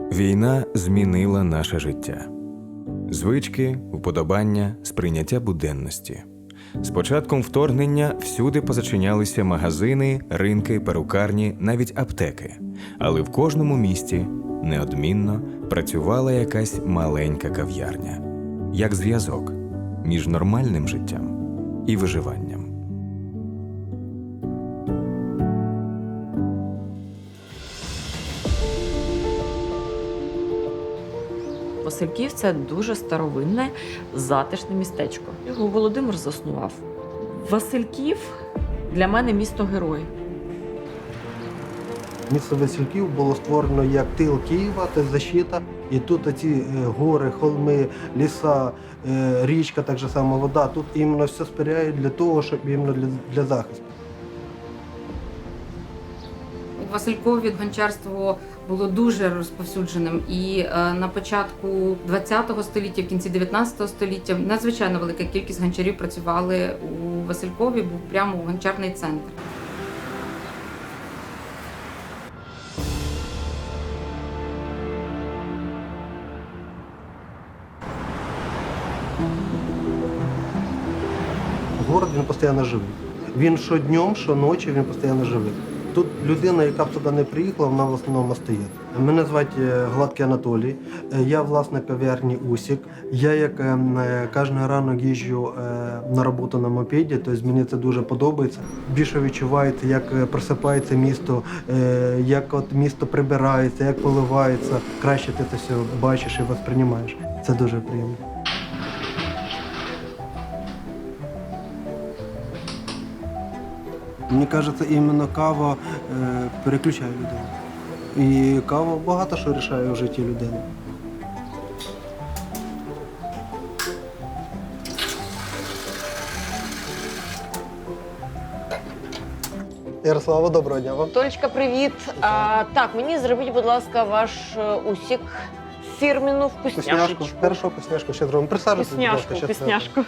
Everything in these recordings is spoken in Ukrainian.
Війна змінила наше життя. Звички, уподобання, сприйняття буденності. З початком вторгнення всюди позачинялися магазини, ринки, перукарні, навіть аптеки. Але в кожному місті неодмінно працювала якась маленька кав'ярня, як зв'язок між нормальним життям і виживанням. Васильків це дуже старовинне, затишне містечко. Його Володимир заснував. Васильків для мене місто герой. Місто Васильків було створено як тил Києва, це защита. І тут оці е, гори, холми, ліса, е, річка, так же само вода. Тут іменно все сприяє для того, щоб іменно для, для захисту. У Василькові гончарство було дуже розповсюдженим. І е, на початку ХХ століття, в кінці 19 століття, надзвичайно велика кількість гончарів працювали у Василькові, був прямо гончарний центр. Город він постійно живий. Він що днем, що ночі, він постійно живий. Тут людина, яка б туди не приїхала, вона в основному стоїть. Мене звати е, Гладкий Анатолій. Е, Я власник кав'ярні Усік. Я як е, е, кожен ранок їжджу на роботу на мопеді, тобто мені це дуже подобається. Більше відчувається, як просипається місто, як от місто прибирається, як поливається. Краще ти це все бачиш і восприймаєш. Це дуже приємно. Мені кажеться, іменно кава е, переключає людину. І кава багато що рішає в житті людини. Ярослава, доброго дня вам. Толечка, привіт. А, так, мені зробіть, будь ласка, ваш е, усік фірмену Вкусняшку. вкусняшечку. Хорошо, вкусняшку ще зробимо. Присаджуйтесь, будь ласка, Вкусняшку, вкусняшку.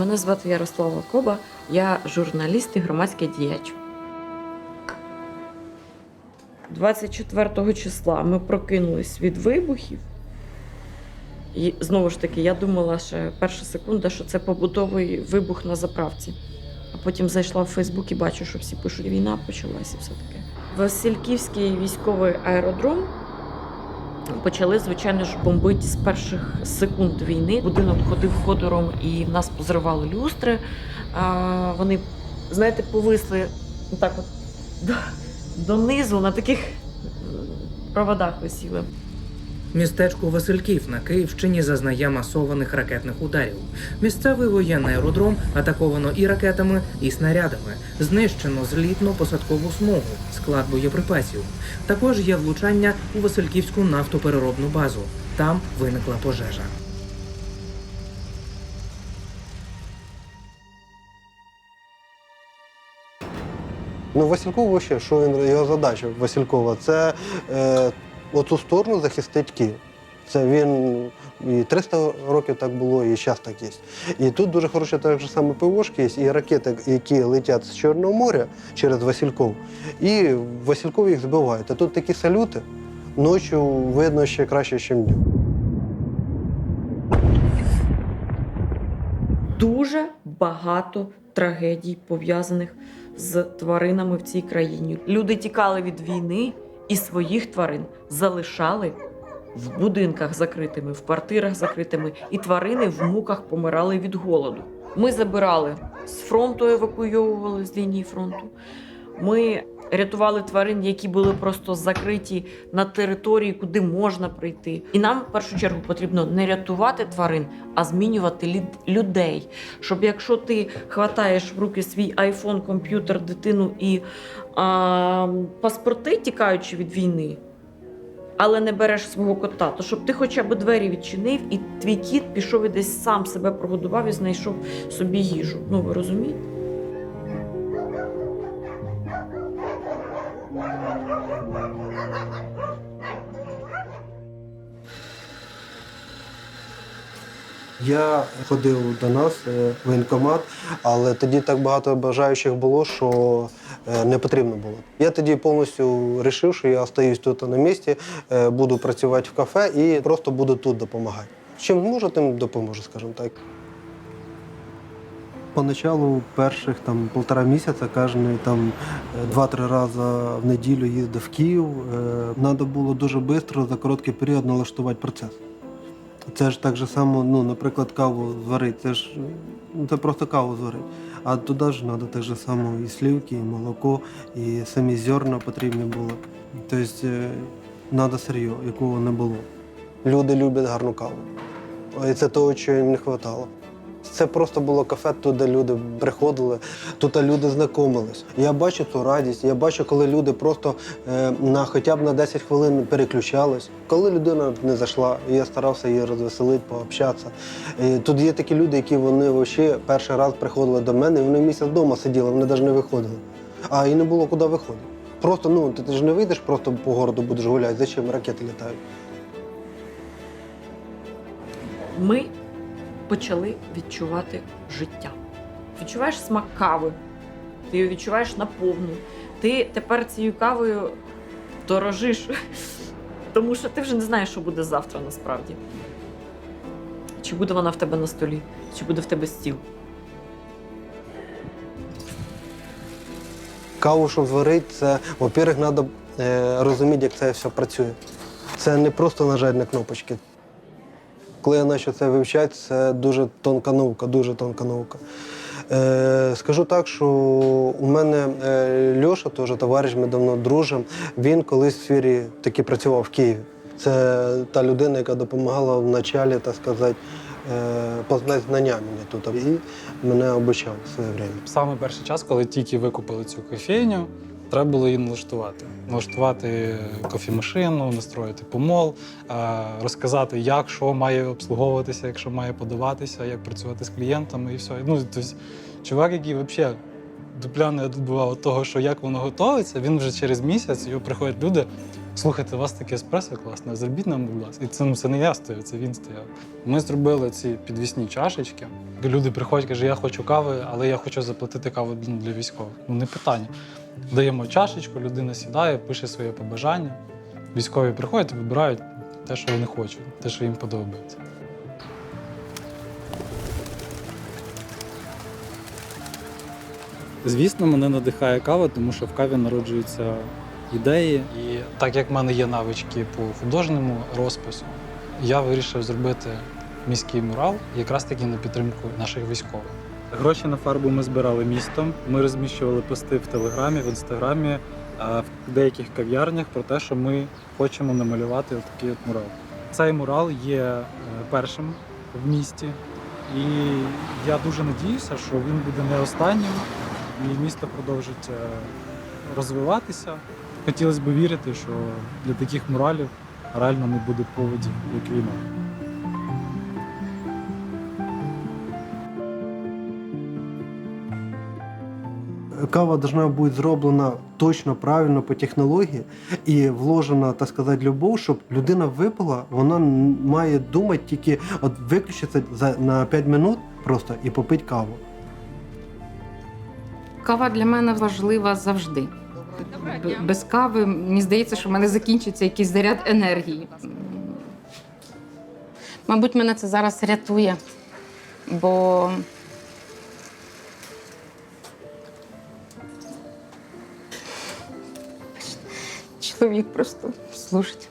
Мене звати Ярослава Коба, я журналіст і громадський діяч. 24 числа ми прокинулись від вибухів. І знову ж таки, я думала ще перша секунда, що це побутовий вибух на заправці. А потім зайшла в Фейсбук і бачу, що всі пишуть, війна почалася все таке. Васильківський військовий аеродром почали, звичайно ж, бомбити з перших секунд війни. Будинок ходив ходором і в нас позривали люстри. А, вони, знаєте, повисли так от до, донизу на таких проводах висіли. Містечко Васильків на Київщині зазнає масованих ракетних ударів. Місцевий воєнний аеродром атаковано і ракетами, і снарядами. Знищено злітно-посадкову смугу, склад боєприпасів. Також є влучання у Васильківську нафтопереробну базу. Там виникла пожежа. Ну, Васильков ще, що він його задача Василькова? Це е, оцю сторону захистить Київ. Це він і 300 років так було, і зараз так є. І тут дуже хороші так же саме ПВОшки є, і ракети, які летять з Чорного моря через Васильков, і Васильков їх збивають. А тут такі салюти, ночі видно ще краще, ніж днем. Дуже багато трагедій пов'язаних з тваринами в цій країні. Люди тікали від війни і своїх тварин залишали в будинках закритими, в квартирах закритими, і тварини в муках помирали від голоду. Ми забирали з фронту, евакуйовували з лінії фронту. Ми рятували тварин, які були просто закриті на території, куди можна прийти. І нам в першу чергу потрібно не рятувати тварин, а змінювати людей. Щоб якщо ти хватаєш в руки свій айфон, комп'ютер, дитину і а, паспорти, тікаючи від війни. Але не береш свого кота, то щоб ти хоча б двері відчинив, і твій кіт пішов і десь сам себе прогодував і знайшов собі їжу. Ну ви розумієте? Я ходив до нас е, в воєнкомат, але тоді так багато бажаючих було, що е, не потрібно було. Я тоді повністю вирішив, що я остаюсь тут на місці, е, буду працювати в кафе і просто буду тут допомагати. Чим зможу, тим допоможу, скажімо так. Поначалу перших там полтора місяця кожен там два-три рази в неділю їздив в Київ. Треба було дуже швидко за короткий період налаштувати процес. Це ж так же само, ну, наприклад, каву зварити. Це ж ну, це просто каву зварити. А туди ж треба так же само і слівки, і молоко, і самі зерна потрібні були. Тобто треба сир'є, якого не було. Люди люблять гарну каву. І це того, чого їм не вистачало. Це просто було кафе, туди люди приходили, тут люди знайомились. Я бачу цю радість, я бачу, коли люди просто е, на хоча б на 10 хвилин переключались. Коли людина не зайшла, я старався її розвеселити, пообщатися. Е, тут є такі люди, які вони взагалі перший раз приходили до мене, і вони місяць вдома сиділи, вони навіть не виходили. А і не було куди виходити. Просто ну ти, ж не вийдеш, просто по городу будеш гуляти. Зачем ракети літають? Ми почали відчувати життя. Відчуваєш смак кави, ти її відчуваєш наповну. Ти тепер цією кавою дорожиш, тому що ти вже не знаєш, що буде завтра насправді. Чи буде вона в тебе на столі, чи буде в тебе стіл. Каву, щоб зварити, це, во-первых, треба розуміти, як це все працює. Це не просто нажати на кнопочки. Коли я почав це вивчати, це дуже тонка наука, дуже тонка наука. Е, скажу так, що у мене е, Льоша, теж товариш, ми давно дружимо. Він колись в сфері таки працював в Києві. Це та людина, яка допомагала в началі, так сказати, е, познати знання мені тут. І мене обучав в своє время. Саме перший час, коли тільки викупили цю кофейню, треба було її налаштувати. Налаштувати кофемашину, настроїти помол, розказати, як що має обслуговуватися, як що має подаватися, як працювати з клієнтами і все. Ну, тобто, чувак, який взагалі дупля не добував від того, що як воно готується, він вже через місяць його приходять люди. Слухайте, у вас таке еспресо класне, зробіть нам, будь ласка. І це, ну, це не я стояв, це він стояв. Ми зробили ці підвісні чашечки. Люди приходять, кажуть, я хочу кави, але я хочу заплатити каву для військових. Ну, не питання. Даємо чашечку, людина сідає, пише своє побажання. Військові приходять і вибирають те, що вони хочуть, те, що їм подобається. Звісно, мене надихає кава, тому що в каві народжуються ідеї. І так як в мене є навички по художньому розпису, я вирішив зробити міський мурал якраз таки на підтримку наших військових. Гроші на фарбу ми збирали містом. Ми розміщували пости в Телеграмі, в інстаграмі, в деяких кав'ярнях про те, що ми хочемо намалювати такий от мурал. Цей мурал є е, першим в місті, і я дуже надіюся, що він буде не останнім, і місто продовжить е, розвиватися. Хотілося б вірити, що для таких муралів реально не буде поводів, як війна. Кава должна бути зроблена точно правильно по технології і вложена, так сказати, любов, щоб людина випила, вона має думати тільки от виключитися за на 5 минут просто і попити каву. Кава для мене важлива завжди. Без кави мені здається, що в мене закінчиться якийсь заряд енергії. Мабуть, мене це зараз рятує, бо чоловік просто служить.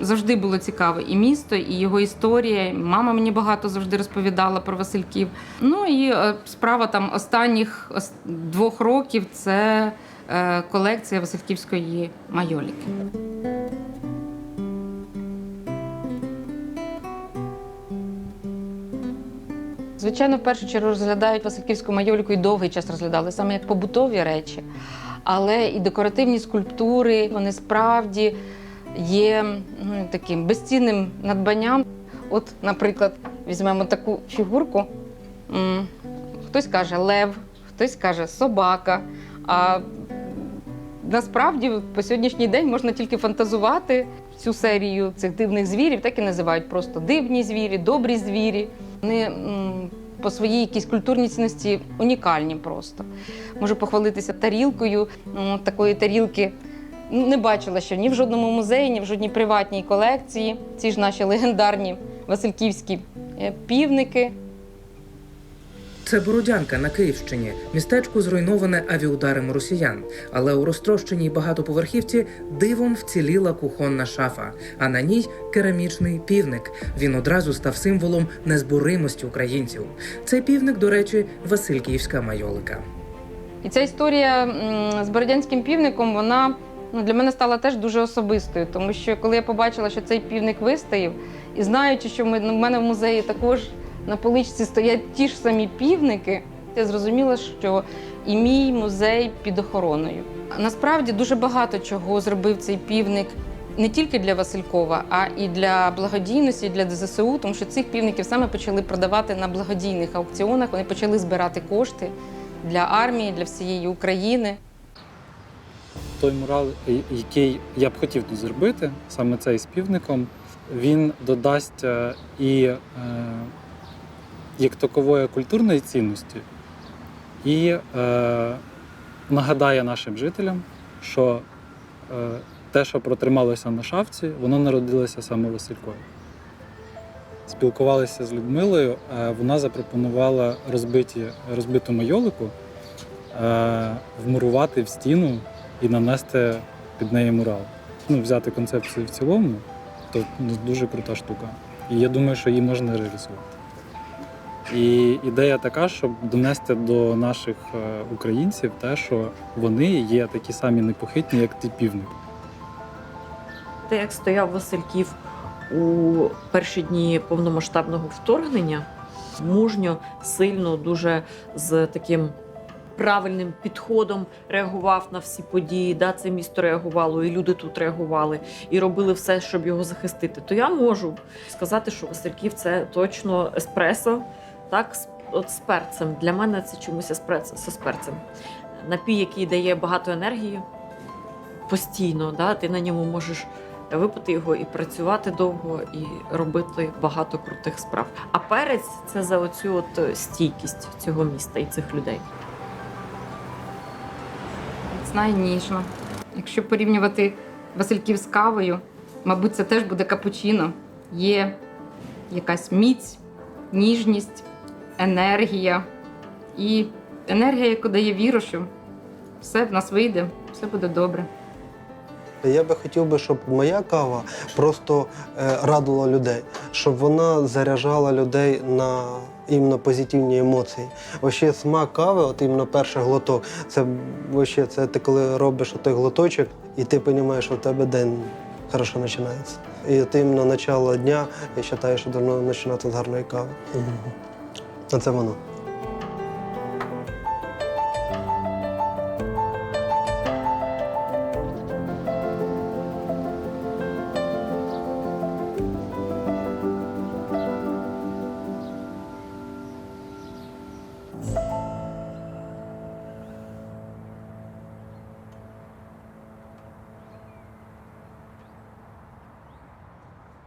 Завжди було цікаве і місто, і його історія. Мама мені багато завжди розповідала про Васильків. Ну і е, справа там останніх двох років це е, колекція Васильківської майоліки. Звичайно, в першу чергу розглядають Васильківську майоліку і довгий час розглядали саме як побутові речі, але і декоративні скульптури вони справді є ну, таким безцінним надбанням. От, наприклад, візьмемо таку фігурку. Хтось каже лев, хтось каже собака. А насправді по сьогоднішній день можна тільки фантазувати цю серію цих дивних звірів, так і називають просто дивні звірі, добрі звірі. Вони по своїй якійсь культурній цінності унікальні просто. Можу похвалитися тарілкою. Такої тарілки не бачила ще ні в жодному музеї, ні в жодній приватній колекції. Ці ж наші легендарні васильківські е, півники. Це Бородянка на Київщині, містечко зруйноване авіударами росіян. Але у розтрощеній багатоповерхівці дивом вціліла кухонна шафа, а на ній керамічний півник. Він одразу став символом незборимості українців. Цей півник, до речі, Васильківська майолика. І ця історія з бородянським півником, вона ну, для мене стала теж дуже особистою, тому що коли я побачила, що цей півник вистояв, і знаючи, що ми, в мене в музеї також на поличці стоять ті ж самі півники, я зрозуміла, що і мій музей під охороною. Насправді дуже багато чого зробив цей півник. Не тільки для Василькова, а і для благодійності, і для ДЗСУ, тому що цих півників саме почали продавати на благодійних аукціонах. Вони почали збирати кошти для армії, для всієї України. Той мурал, який я б хотів тут зробити, саме цей з півником, він додасть е, і е, як такової культурної цінності, і е, нагадає нашим жителям, що е, те, що протрималося на шафці, воно народилося саме в Василькові. Спілкувалися з Людмилою, е, вона запропонувала розбиті, розбиту майолику е, вмурувати в стіну і нанести під неї мурал. Ну, взяти концепцію в цілому, то ну, дуже крута штука. І я думаю, що її можна реалізувати. І ідея така, щоб донести до наших е, українців те, що вони є такі самі непохитні, як ті півники. Те, як стояв Васильків у перші дні повномасштабного вторгнення, мужньо, сильно, дуже з таким правильним підходом реагував на всі події. Да, це місто реагувало, і люди тут реагували, і робили все, щоб його захистити. То я можу сказати, що Васильків це точно еспресо, так, от з перцем. Для мене це чомусь еспресо з перцем. Напій, який дає багато енергії постійно, да, ти на ньому можеш випити його і працювати довго, і робити багато крутих справ. А перець це за оцю от стійкість цього міста і цих людей. Міцна і. Якщо порівнювати Васильків з кавою, мабуть, це теж буде капучино. Є якась міць, ніжність, енергія і енергія, яка дає віру, що все в нас вийде, все буде добре. Я би хотів би, щоб моя кава просто е, радувала людей, щоб вона заряджала людей на іменно позитивні емоції. Вообще смак кави, от іменно перший глоток, це вообще, це ти коли робиш той глоточок, і ти розумієш, що у тебе день хорошо починається. І от іменно начало дня, я вважаю, що давно починати з гарної кави. Угу. Це воно.